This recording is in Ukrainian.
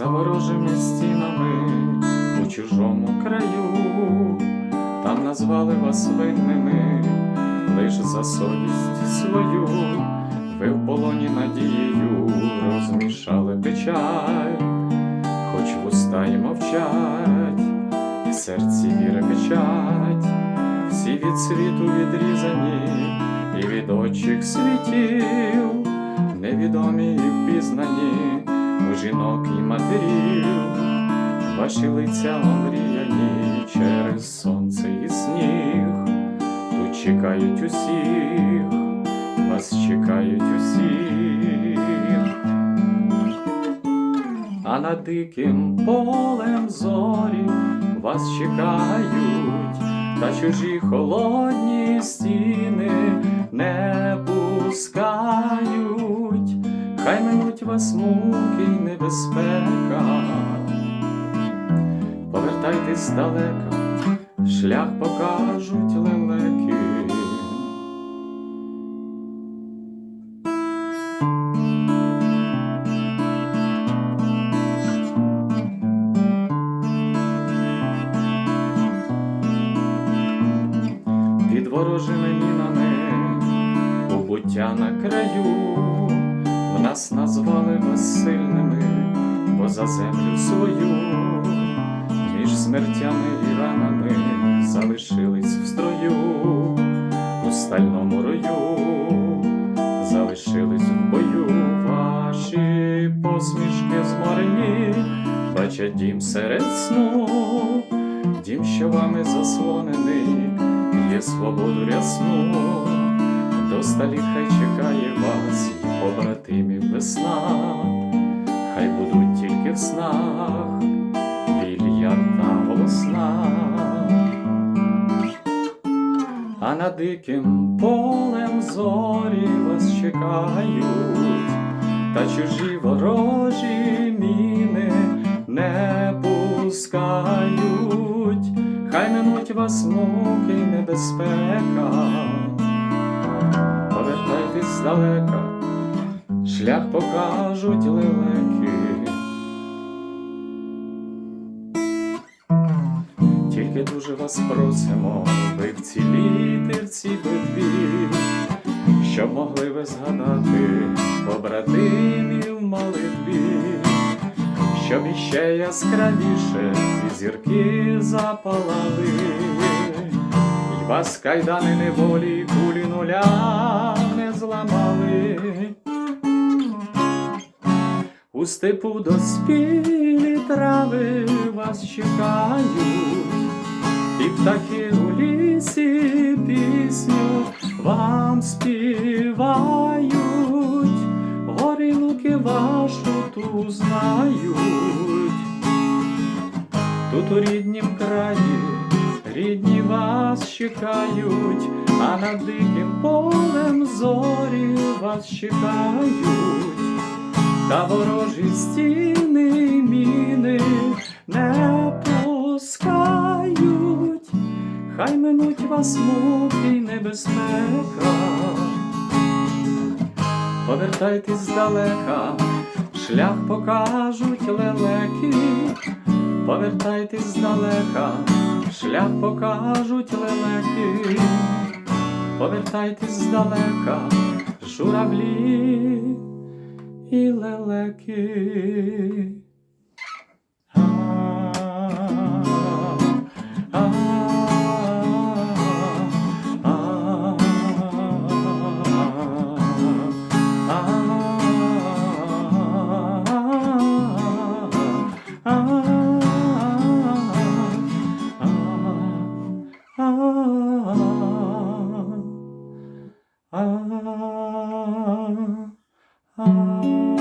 ворожими стінами у чужому краю, там назвали вас винними лиш за совість свою, ви в полоні надією розмішали печаль, хоч вуста й мовчать, в серці віри печать, всі від світу відрізані і від очих світів, невідомі і впізнані у жінок і матерів, ваші лиця омріяні через сонце і сніг, тут чекають усіх, вас чекають усіх, а над диким полем зорі вас чекають, та чужі холодні стіни не пускають, минуть вас й небезпека. Повертайтесь далека, шлях покажуть лелеки. Під ворожими мінами побуття на краю, нас назвали вас сильними, бо за землю свою між смертями і ранами залишились в строю, у стальному рою, залишились в бою ваші посмішки зморені, бачать дім серед сну, дім, що вами заслонений, є свободу рясну, до сталі хай чекає вас, побратимів весна, хай будуть тільки в снах більярдна голосна, а над диким полем зорі вас чекають, та чужі ворожі міни не пускають, хай минуть вас муки небезпека, повертайтесь здалека, шлях покажуть лелеки. Тільки дуже вас просимо, ви вціліти в цій битві, щоб могли ви згадати побратимів молитві, щоб іще яскравіше ці зірки запалали, І вас кайдани неволі кулі нуля не зламали. У степу доспілі трави вас чекають, і птахи у лісі пісню вам співають, гори луки вашу ту знають, тут у ріднім краї рідні вас чекають, а над диким полем зорі вас чекають та ворожі стіни міни не пускають, хай минуть вас муки небезпека. Повертайтесь здалека, шлях покажуть лелеки, повертайтесь здалека, шлях покажуть лелеки, повертайтесь здалека, журавлі e leleque. Ah, ah, ah, ah, ah, ah, ah, ah, Ah.